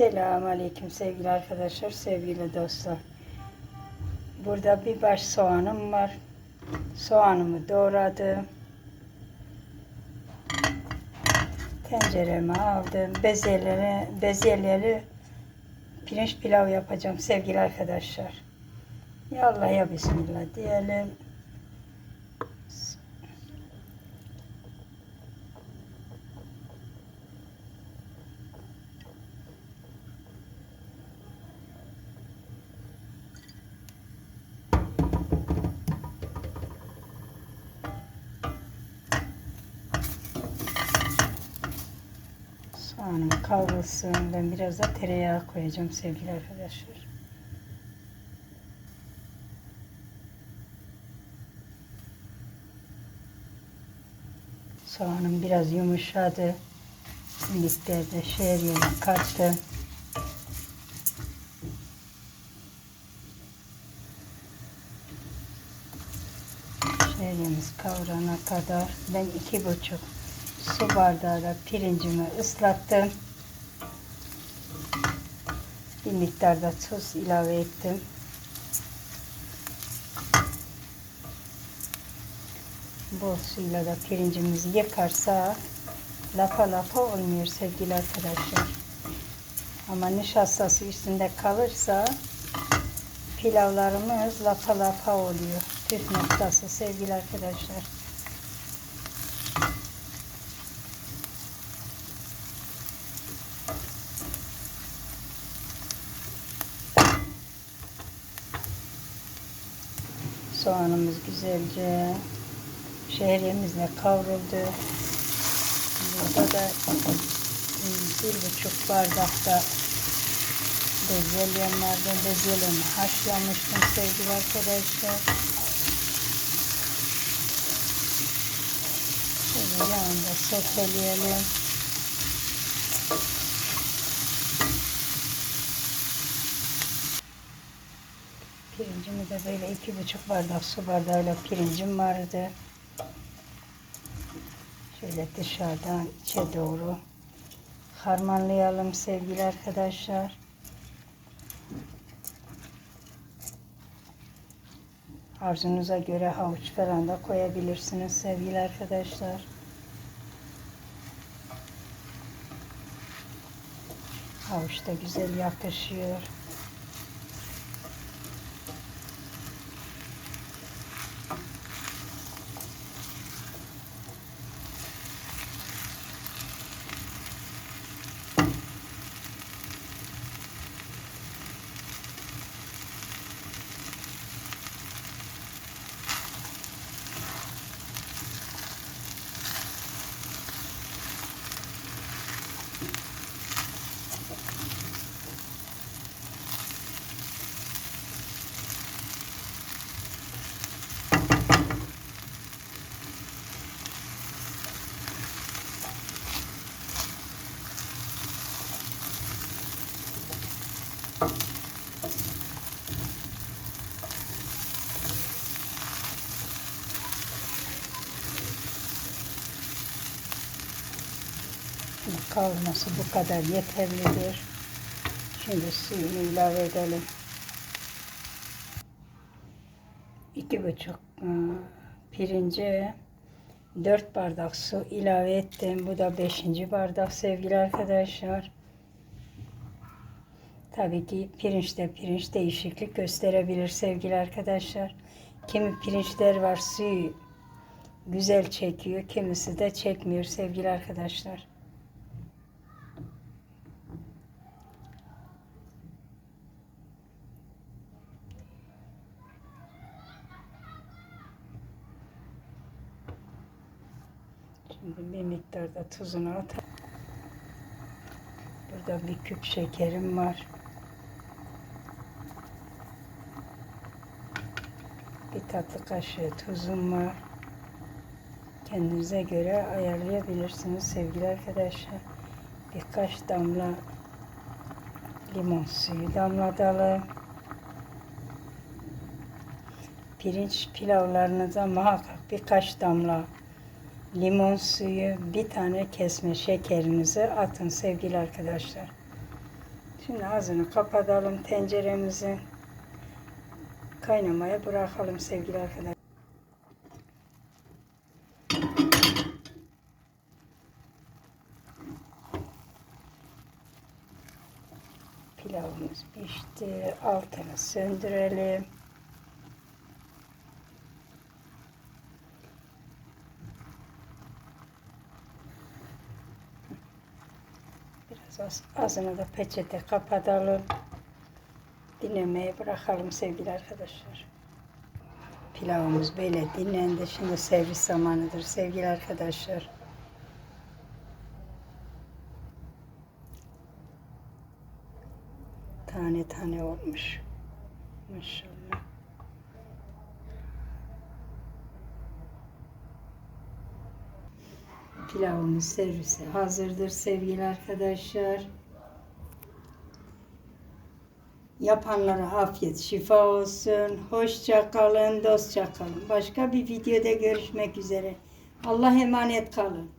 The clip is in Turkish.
Selamun Aleyküm sevgili arkadaşlar, sevgili dostlar. Burada bir baş soğanım var. Soğanımı doğradım. Tencereme aldım. Bezelyeleri, bezelyeleri pirinç pilav yapacağım sevgili arkadaşlar. Ya Allah ya Bismillah diyelim. Soğanım kavrulsun. Ben biraz da tereyağı koyacağım sevgili arkadaşlar. Soğanım biraz yumuşadı. Minikleri şehriyemi kattım. Şehriyemiz kavrana kadar ben iki buçuk su bardağı da pirincimi ıslattım. Bir miktar da tuz ilave ettim. Bol suyla da pirincimizi yıkarsa lapa lapa olmuyor sevgili arkadaşlar. Ama nişastası üstünde kalırsa pilavlarımız lapa lapa oluyor. Püf noktası sevgili arkadaşlar. Soğanımız güzelce şehriyemizle kavruldu. Burada da bir buçuk bardakta bezelyem vardı. Bezelyemi haşlamıştım sevgili arkadaşlar. Şöyle yanında soteleyelim. Pirincimi de böyle iki buçuk bardak su bardağıyla pirincim vardı. Şöyle dışarıdan içe doğru harmanlayalım sevgili arkadaşlar. Arzunuza göre havuç falan da koyabilirsiniz sevgili arkadaşlar. Havuç da güzel yakışıyor. Kavurması bu kadar yeterlidir. Şimdi suyunu ilave edelim. İki buçuk e, pirince dört bardak su ilave ettim. Bu da beşinci bardak sevgili arkadaşlar. Tabii ki pirinçte pirinç değişiklik gösterebilir sevgili arkadaşlar. Kimi pirinçler var suyu güzel çekiyor, kimisi de çekmiyor sevgili arkadaşlar. Şimdi bir miktar da tuzunu atalım. Burada bir küp şekerim var. Bir tatlı kaşığı tuzum var. Kendinize göre ayarlayabilirsiniz sevgili arkadaşlar. Birkaç damla limon suyu damlatalım. Pirinç pilavlarınıza muhakkak birkaç damla limon suyu, bir tane kesme şekerinizi atın sevgili arkadaşlar. Şimdi ağzını kapatalım tenceremizi. Kaynamaya bırakalım sevgili arkadaşlar. Pilavımız pişti. Altını söndürelim. Ağzını da peçete kapatalım. Dinlemeye bırakalım sevgili arkadaşlar. Pilavımız böyle dinlendi. Şimdi servis zamanıdır sevgili arkadaşlar. Tane tane olmuş. Maşallah. Pilavımız servise hazırdır sevgili arkadaşlar. Yapanlara afiyet şifa olsun. Hoşça kalın, dostça kalın. Başka bir videoda görüşmek üzere. Allah emanet kalın.